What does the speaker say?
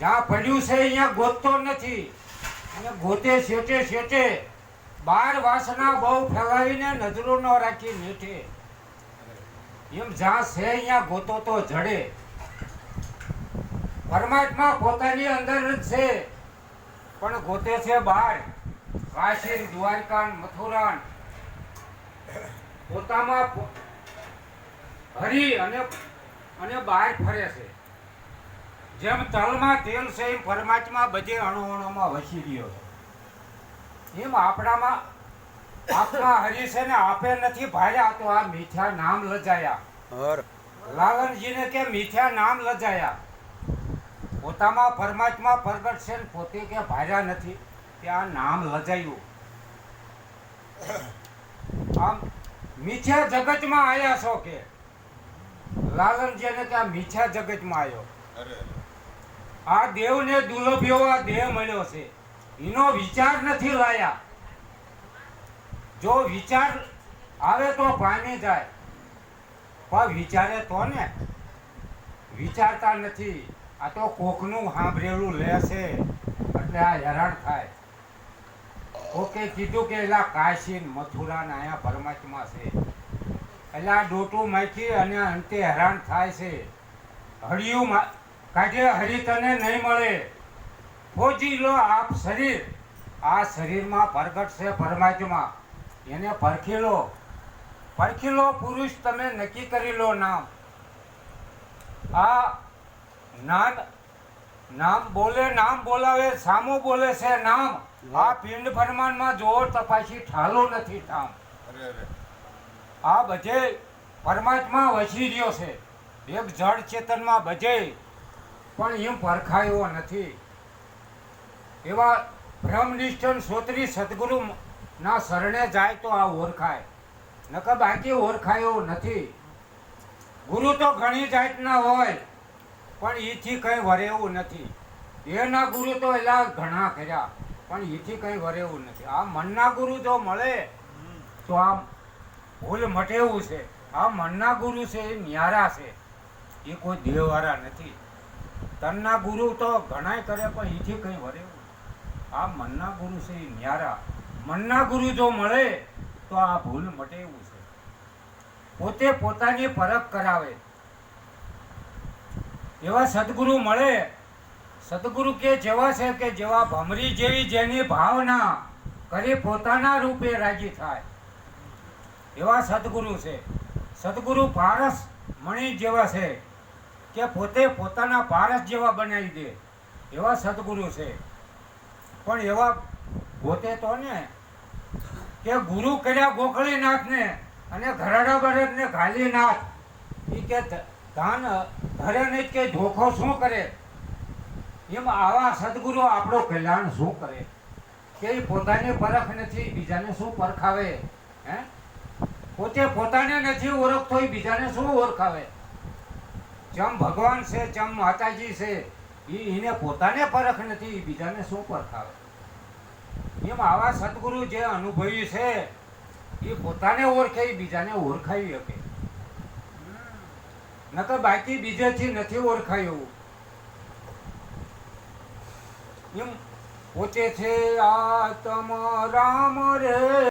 જ્યાં પડ્યું છે અહીંયા ગોતતો નથી. અને ગોતે, શેટે શેટે બાર વાસના બહુ ફેલાવીને નજરો ન રાખી નેઠે. એમ જ્યાં છે અહીંયા ગોતો તો જડે. પરમાત્મા પોતાની અંદર જ છે, પણ ગોતે છે બહાર કાશી દ્વારકા મથુરાન. પોતામાં હરી અને અને બહાર ફરે છે. જેમ તલમાં તેલ છે એમ પરમાત્મા બધે અણુ અણુમાં વસી ગયો છે. એમ આપણામાં આપણા હરી ને આપે નથી ભાર્યા તો આ મીઠા નામ લજાયા. હર. લાલનજીને કે મીઠા નામ લજાયા. પોતામાં પરમાત્મા પ્રગટ છે ને પોતે કે ભાર્યા નથી કે આ નામ લજાયું. આમ મીઠા જગતમાં આયા છો કે? લાલનજીને કે આ મીઠા જગતમાં આવ્યો આ દેવને દુર્લભ્યો આ દેહ મળ્યો છે. એનો વિચાર નથી લાયા. જો વિચાર આવે તો પામી જાય. પણ વિચારે તો ને. વિચારતા નથી. આ તો કોકનું સાંભળેલું લે છે. એટલે આ હેરાન થાય. કોકે કીધું કે એલા કાશી ને મથુરા ને અહીંયા પરમાત્મા છે. એટલે આ ડોટું માખી અને અંતે હેરાન થાય છે. હળિયું કાઢે હરી તને નહીં મળે. ફોજી લો આપ શરીર. આ શરીરમાં પ્રગટ છે પરમાત્મા. એને પરખી લો. પરખી લો પુરુષ તમે નક્કી કરી લો નામ. આ નામ નામ બોલે નામ બોલાવે સામો બોલે છે નામ. આ પિંડ ફરમાનમાં જોર તપાસી ઠાલો નથી ઠામ. આ બધે પરમાત્મા વસી રહ્યો છે. એક જળ ચેતનમાં બધે પણ એમ પરખાયો નથી. એવા બ્રહ્મનિષ્ઠ સોત્રી સદગુરુ ના શરણે જાય તો આ ઓળખાય નકર બાકી ઓળખાયો નથી. ગુરુ તો ઘણી જાતના હોય, પણ એથી કંઈ વરેવું નથી. એના ગુરુ તો એલા ઘણા કર્યા, પણ એથી કંઈ વરેવું નથી. આ મનના ગુરુ જો મળે, તો આ ભૂલ મટેવું છે. આ મનના ગુરુ છે, એ ન્યારા છે. એ કોઈ દેહવાળા નથી. તનના ગુરુ તો ઘણાય કરે, પણ એથી કંઈ વરે આ મનના ગુરુ છે એ ન્યારા. મનના ગુરુ જો મળે, તો આ ભૂલ મટે એવું છે. પોતે પોતાની પરખ કરાવે. એવા સદગુરુ મળે. સદગુરુ કે જેવા છે કે જેવા ભમરી જેવી જેની ભાવના કરી પોતાના રૂપે રાજી થાય. એવા સદગુરુ છે. સદગુરુ પારસ મણી જેવા છે. કે પોતે પોતાના ભારત જેવા બનાવી દે. એવા સદગુરુ છે. પણ એવા પોતે તો ને કે ગુરુ કર્યા ગોખળીનાથને અને ઘરડા ભરતને ઘાલીનાથ એ કે ધાન ધરે નહીં કે ધોખો શું કરે? એમ આવા સદગુરુ આપણો કલ્યાણ શું કરે? કે એ પોતાની પરખ નથી, બીજાને શું પરખાવે? હે? પોતે પોતાને નથી ઓળખતો એ બીજાને શું ઓળખાવે? જેમ ભગવાન છે, જેમ માતાજી છે એ એને પોતાને પરખ નથી બીજાને શું પરખાવે એમ આવા સદગુરુ જે અનુભવી છે એ પોતાને ઓળખે બીજાને ઓળખાવી શકે. નકર બાકી બીજેથી નથી ઓળખાયું. એમ પોતે છે આત્મ રામ રે